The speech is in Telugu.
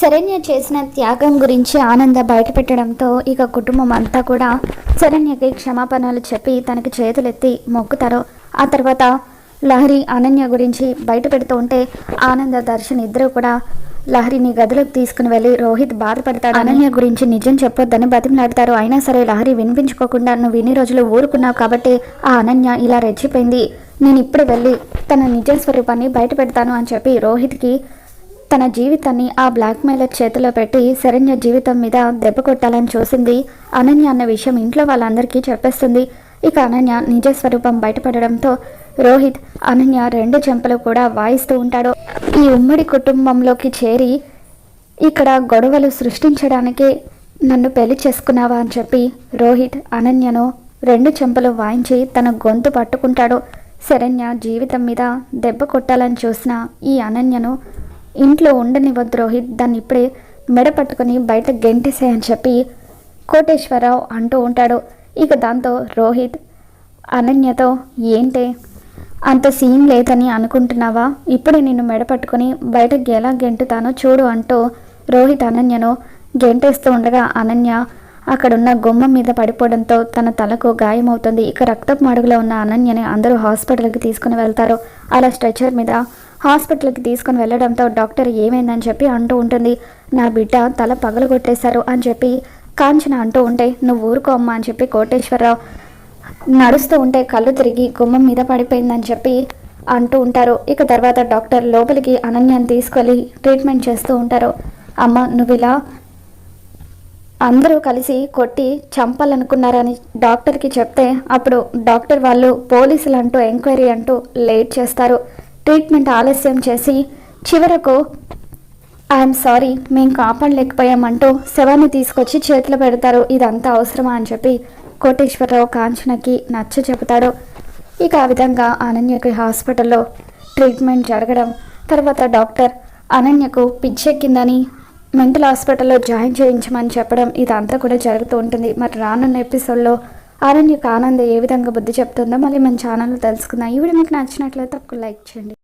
శరణ్య చేసిన త్యాగం గురించి ఆనంద బయటపెట్టడంతో ఇక కుటుంబం అంతా కూడా శరణ్యకి క్షమాపణలు చెప్పి తనకి చేతులెత్తి మొక్కుతారు. ఆ తర్వాత లహరి అనన్య గురించి బయట పెడుతూ ఉంటే ఆనంద దర్శన్ ఇద్దరు కూడా లహరిని గదిలోకి తీసుకుని వెళ్ళి రోహిత్ బాధపడతాడు. అనన్య గురించి నిజం చెప్పొద్దని బతిమలాడతారు. అయినా సరే లహరి వినిపించుకోకుండా నువ్వు ఇన్ని రోజులు ఊరుకున్నావు కాబట్టి ఆ అనన్య ఇలా రెచ్చిపోయింది. నేను ఇప్పుడు వెళ్ళి తన నిజ స్వరూపాన్ని బయట పెడతాను అని చెప్పి రోహిత్కి తన జీవితాన్ని ఆ బ్లాక్మెయిలర్ చేతిలో పెట్టి శరణ్య జీవితం మీద దెబ్బ కొట్టాలని చూసింది అనన్య అన్న విషయం ఇంట్లో వాళ్ళందరికీ చెప్పేస్తుంది. ఇక అనన్య నిజ స్వరూపం బయటపడడంతో రోహిత్ అనన్య రెండు చెంపలు కూడా వాయిస్తూ ఉంటాడు. ఈ ఉమ్మడి కుటుంబంలోకి చేరి ఇక్కడ గొడవలు సృష్టించడానికి నన్ను పెళ్ళి చేసుకున్నావా అని చెప్పి రోహిత్ అనన్యను రెండు చెంపలు వాయించి తన గొంతు పట్టుకుంటాడు. శరణ్య జీవితం మీద దెబ్బ కొట్టాలని చూసిన ఈ అనన్యను ఇంట్లో ఉండనివ్వద్దు రోహిత్ దాన్ని ఇప్పుడే మెడ పట్టుకుని బయట గెంటేసేయని చెప్పి కోటేశ్వరరావు అంటూ ఉంటాడు. ఇక దాంతో రోహిత్ అనన్యతో ఏంటే అంత సీన్ లేదని అనుకుంటున్నావా? ఇప్పుడే నిన్ను మెడ పట్టుకుని బయటకు ఎలా గెంటుతానో చూడు అంటూ రోహిత్ అనన్యను గెంటేస్తూ ఉండగా అనన్య అక్కడున్న గుమ్మం మీద పడిపోవడంతో తన తలకు గాయమవుతుంది. ఇక రక్తపు మడుగులో ఉన్న అనన్యని అందరూ హాస్పిటల్కి తీసుకుని వెళ్తారు. అలా స్ట్రెచర్ మీద హాస్పిటల్కి తీసుకుని వెళ్ళడంతో డాక్టర్ ఏమైందని చెప్పి అంటూ ఉంటుంది. నా బిడ్డ తల పగలగొట్టేశారు అని చెప్పి కాంచన అంటూ ఉంటే నువ్వు ఊరుకో అమ్మా అని చెప్పి కోటేశ్వరరావు నడుస్తూ ఉంటే కళ్ళు తిరిగి గుమ్మం మీద పడిపోయిందని చెప్పి అంటూ ఉంటారు. ఇక తర్వాత డాక్టర్ లోపలికి అనన్యాన్ని తీసుకెళ్ళి ట్రీట్మెంట్ చేస్తూ ఉంటారు. అమ్మ నువ్వు ఇలా అందరూ కలిసి కొట్టి చంపాలనుకున్నారని డాక్టర్కి చెప్తే అప్పుడు డాక్టర్ వాళ్ళు పోలీసులు అంటూ ఎంక్వైరీ అంటూ లేట్ చేస్తారు. ట్రీట్మెంట్ ఆలస్యం చేసి చివరకు ఐఎమ్ సారీ మేము కాపాడలేకపోయామంటూ శవాన్ని తీసుకొచ్చి చేతిలో పెడతారు. ఇదంతా అవసరమా? అని చెప్పి కోటేశ్వరరావు కాంచనకి నచ్చ చెబుతాడు. ఇక ఆ విధంగా అనన్యకి హాస్పిటల్లో ట్రీట్మెంట్ జరగడం తర్వాత డాక్టర్ అనన్యకు పిచ్చెక్కిందని మెంటల్ హాస్పిటల్లో జాయిన్ చేయించమని చెప్పడం ఇదంతా కూడా జరుగుతూ ఉంటుంది. మరి రానున్న ఎపిసోడ్లో ఆరణ్యకు ఆనంద ఏ విధంగా బుద్ధి చెప్తుందో మళ్ళీ మన ఛానల్లో తెలుసుకుందాం. ఈ వీడియో మీకు నచ్చినట్లయితే తప్పకుండా లైక్ చేయండి.